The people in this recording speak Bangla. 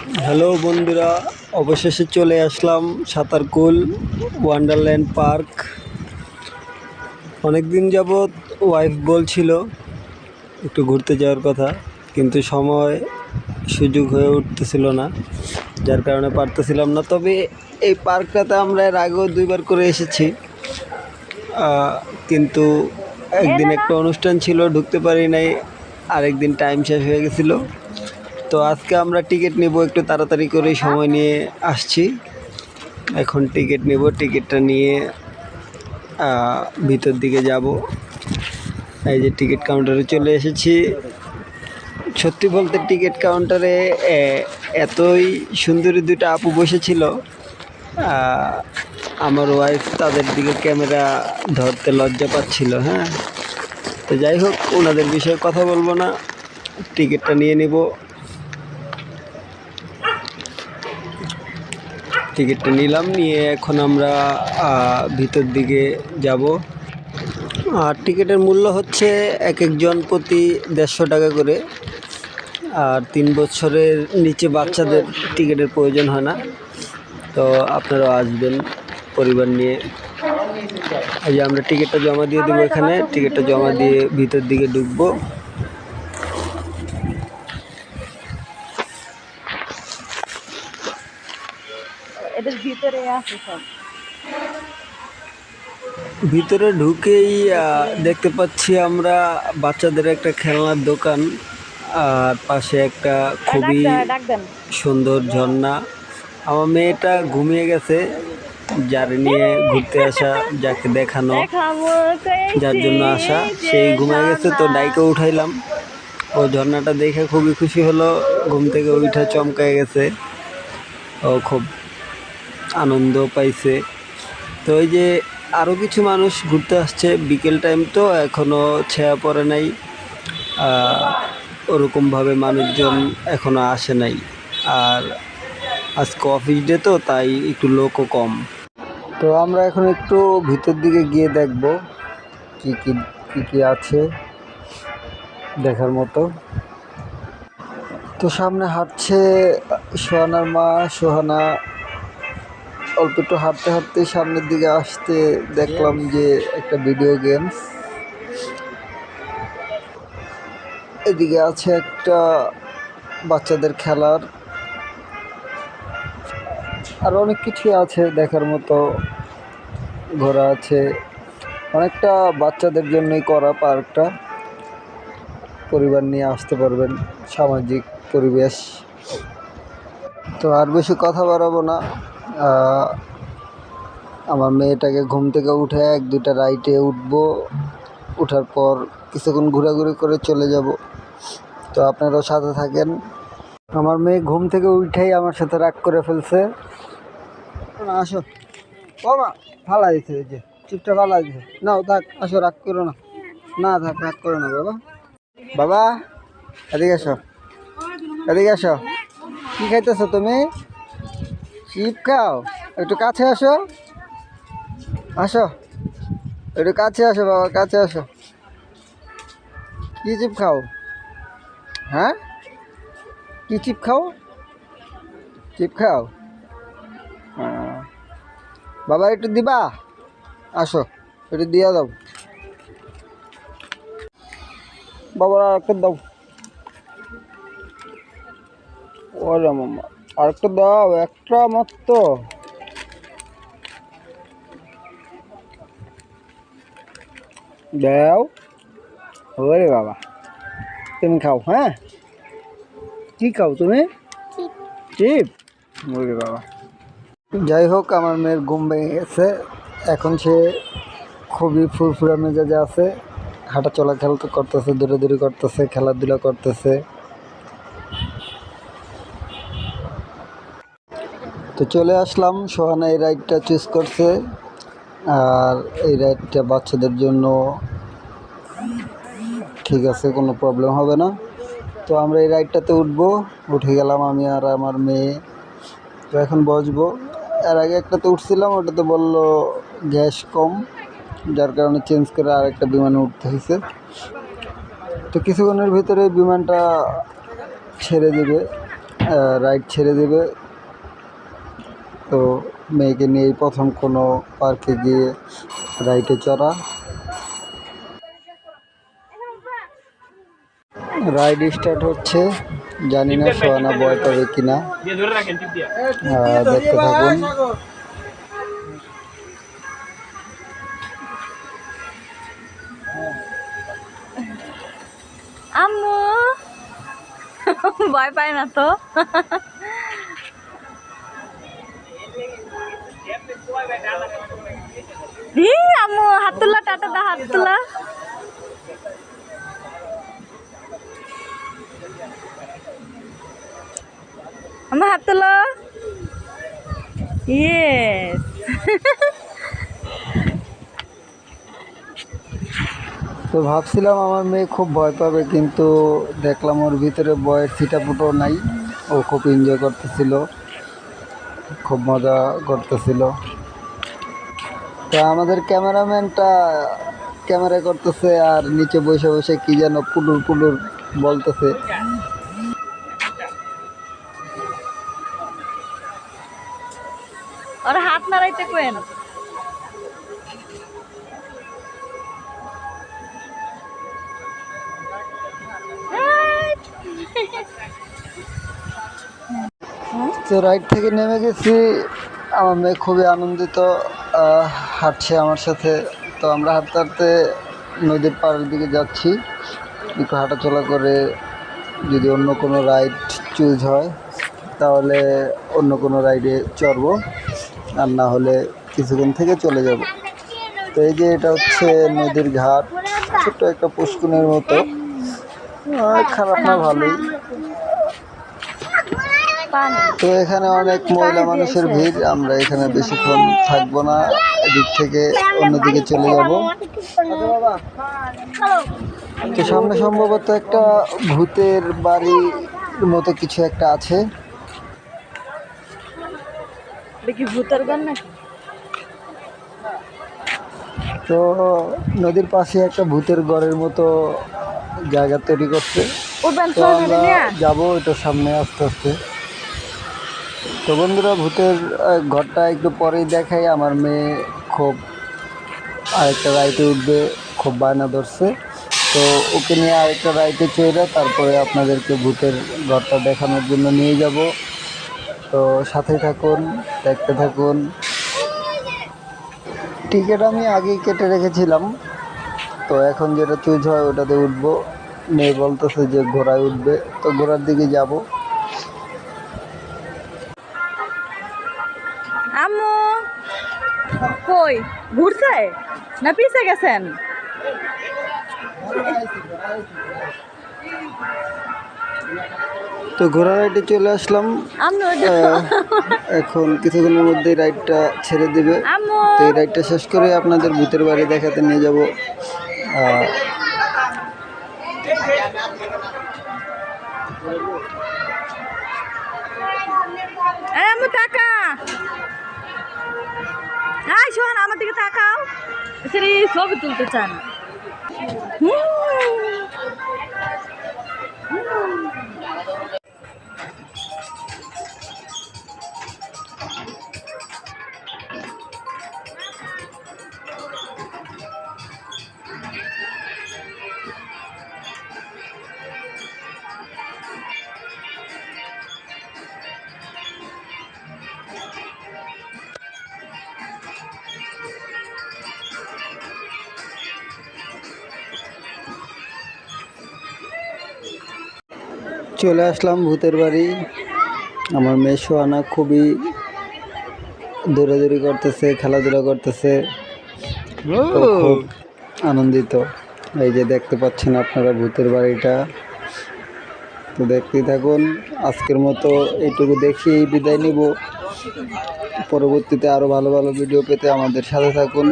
হ্যালো বন্ধুরা, অবশেষে চলে আসলাম সাঁতারকুল ওয়ান্ডারল্যান্ড পার্ক অনেক দিন যাবৎ ওয়াইফ বলছিল একটু ঘুরতে যাওয়ার কথা, কিন্তু সময় সুযোগ হয়ে উঠতেছিল না, যার কারণে পারতেছিলাম না। তবে এই পার্কটাতে আমরা এর আগেও দুইবার করে এসেছি। কিন্তু একদিন একটা অনুষ্ঠান ছিল, ঢুকতে পারি নাই, আরেকদিন টাইম শেষ হয়ে গেছিল। তো আজকে আমরা টিকিট নেব একটু তাড়াতাড়ি করে সময় নিয়ে আসছি। এখন টিকিট নেব টিকিটটা নিয়ে ভিতর দিকে যাব। এই যে টিকিট কাউন্টারে চলে এসেছি। সত্যি বলতে টিকিট কাউন্টারে এতই সুন্দরী দুটো আপু বসেছিল। আমার ওয়াইফ তাদের দিকে ক্যামেরা ধরতে লজ্জা পাচ্ছিল হ্যাঁ? তো যাই হোক, ওনাদের বিষয়ে কথা বলব না। টিকিটটা নিয়ে নিব। টিকিটটা নিলাম, নিয়ে এখন আমরা ভিতর দিকে যাব। আর টিকিটের মূল্য হচ্ছে এক একজন প্রতি দেড়শো টাকা করে। আর তিন বছরের নিচে বাচ্চাদের টিকিটের প্রয়োজন হয় না। তো আপনারাও আসবেন পরিবার নিয়ে। এই যে আমরা টিকিটটা জমা দিয়ে দেবো এখানে, টিকিটটা জমা দিয়ে ভিতর দিকে ঢুকবো। এদের ভিতরে আছে সব। ভিতরে ঢুকেই দেখতে পাচ্ছি আমরা বাচ্চাদের একটা খেলনার দোকান আর পাশে একটা খুবই সুন্দর ঝর্ণা। আমার মেয়েটা ঘুমিয়ে গেছে যার নিয়ে ঘুরতে আসা যাকে দেখানো যার জন্য আসা। সেই ঘুমিয়ে গেছে তো ডাইকে উঠাইলাম। ও ঝর্ণাটা দেখে খুবই খুশি হলো ঘুম থেকে উঠে চমকায় গেছে। ও খুব আনন্দ পাইছে। তো ওই যে আরও কিছু মানুষ ঘুরতে আসছে, বিকেল টাইম তো এখনও ছেয়া পড়ে নাই। ওরকমভাবে মানুষজন এখনও আসে নাই। আর আজকে অফিস ডে তো, তাই একটু লোকও কম। তো আমরা এখন একটু ভিতর দিকে গিয়ে দেখব কি কি, কী, কি আছে দেখার মতো। তো সামনে হাঁটছে সোহানার মা, সোহানা অল্প একটু হাঁটতে হাঁটতে সামনের দিকে আসতে দেখলাম যে একটা ভিডিও গেমস এদিকে আছে একটা বাচ্চাদের খেলার। আর অনেক কিছুই আছে দেখার মতো। ঘোরা আছে। অনেকটা বাচ্চাদের জন্যই করা পার্কটা। পরিবার নিয়ে আসতে পারবেন, সামাজিক পরিবেশ। তো আর বেশি কথা বাড়াবো না। আমার মেয়েটাকে ঘুম থেকে উঠে এক দুটা রাইটে উঠবো। উঠার পর কিছুক্ষণ ঘোরাঘুরি করে চলে যাব। তো আপনারাও সাথে থাকেন। আমার মেয়ে ঘুম থেকে উঠেই আমার সাথে রাগ করে ফেলছে। না আসো। বাবা ফালা দিছে এই যে চুপটা ফালা দিছে। নাও, থাক, আসো, রাগ করো না। না, থাক, রাগ করো না, বাবা। বাবা, এদিকে আসো। এদিকে আসো। কি খাইতেছো তুমি? চিপ খাও? একটু কাছে আসো। আসো। একটু কাছে আসো বাবা, কাছে আসো। কি চিপ খাও? হ্যাঁ? কি চিপ খাও? চিপ খাও? বাবা একটু দিবা? আসো, একটু দিয়া দাও। বাবা একটা দাও। ওরে মামা। আর একটা দাও একটা মাত্র। দাও। ওরে বাবা। তুমি খাও হ্যাঁ? কি খাও তুমি? চিপ। ওরে বাবা। যাই হোক আমার মেয়ের ঘুম ভেঙে গেছে। এখন সে খুবই ফুরফুরা মেজাজে আছে। হাঁটা চলাচল তো করতেছে দৌড়াদৌড়ি করতেছে খেলাধুলা করতেছে। তো চলে আসলাম। সোহানা এই রাইডটা চুজ করছে। আর এই রাইডটা বাচ্চাদের জন্য ঠিক আছে, কোনো প্রবলেম হবে না। তো আমরা এই রাইডটাতে উঠবো। উঠে গেলাম আমি আর আমার মেয়ে। তো এখন বসবো। এর আগে একটাতে উঠছিলাম, ওটাতে বলল গ্যাস কম, যার কারণে চেঞ্জ করে আরেকটা বিমানে উঠতে হয়েছে। তো কিছুক্ষণের ভিতরে বিমানটা ছেড়ে দেবে রাইড ছেড়ে দেবে। তো মেয়েকে নিয়েই প্রথম কোনো পার্কে গিয়ে রাইডে চড়া। রাইড স্টার্ট হচ্ছে, জানি না সোয়ানা বয় পাবে কিনা। দেখতে থাকুন। আম্মু, ভয় পায় না তো? ই, টাটা দা আমার ইয়েস তো ভাবছিলাম আমার মেয়ে খুব ভয় পাবে কিন্তু দেখলাম ওর ভিতরে বয়ের ছিটাপুটো নাই। ও খুব এনজয় করতেছিল। খুব মজা করতেছিল। তো আমাদের ক্যামেরাম্যানটা ক্যামেরা করতেছে আর নিচে বসে বসে কি যেন পুলুর পুলুর বলতেছে। হাত নাড়াইতে তো রাইড থেকে নেমে গেছি আমার মেয়ে খুবই আনন্দিত। হাঁটছে আমার সাথে। তো আমরা হাঁটতে হাঁটতে নদীর পাড়ের দিকে যাচ্ছি। একটু হাঁটাচলা করে যদি অন্য কোনো রাইড চুজ হয়, তাহলে অন্য কোনো রাইডে চড়বো। আর না হলে কিছুক্ষণ থেকে চলে যাব। তো এই যে এটা হচ্ছে নদীর ঘাট। ছোট্ট একটা পুষ্কুনের মতো। খারাপ না, ভালোই। তো এখানে অনেক মহিলা মানুষের ভিড় আমরা এখানে বেশিক্ষণ থাকব না এদিক থেকে অন্যদিকে চলে যাব। তো সামনে সম্ভবত একটা ভূতের বাড়ির মতো কিছু একটা আছে। দেখি ভূতের গান নাকি? তো নদীর পাশে একটা ভূতের ঘরের মতো জায়গা তৈরি করছে। তো আমরা যাব এটা সামনে আস্তে আস্তে। তো বন্ধুরা, ভূতের ঘরটা একটু পরেই দেখাই। আমার মেয়ে খুব আরেকটা রাইটে উঠবে, খুব বায়না ধরছে। তো ওকে নিয়ে আরেকটা রাইটে চলে তারপরে আপনাদেরকে ভূতের ঘরটা দেখানোর জন্য নিয়ে যাব। তো সাথে থাকুন, দেখতে থাকুন। টিকিট আমি আগেই কেটে রেখেছিলাম। তো এখন যেটা চুজ হয় ওটাতে উঠবো। মেয়ে বলতেছে যে ঘোড়ায় উঠবে। তো ঘোড়ার দিকে যাব। কই? ঘুরছে? না পিছে গেছেন? তো ঘোড়া রাইডে চলে আসলাম। এখন কিছুদিনের মধ্যেই রাইডটা ছেড়ে দেবে। তো এই রাইডটা শেষ করে আপনাদের ভূতের বাড়ি দেখাতে নিয়ে যাব। টাকা। আই শোন আমার দিকে তাকাও। সেরি ছবি তুলতে চান চলে আসলাম ভূতের বাড়ি। আমার মেয়ে সোহানা খুবই দৌড়াদৌড়ি করতেছে খেলাধুলা করতেছে। খুব আনন্দিত। এই যে দেখতে পাচ্ছেন আপনারা ভূতের বাড়িটা। তো দেখতেই থাকুন আজকের মতো এইটুকু দেখিয়েই বিদায় নিব। পরবর্তীতে আরও ভালো ভালো ভিডিও পেতে আমাদের সাথে থাকুন।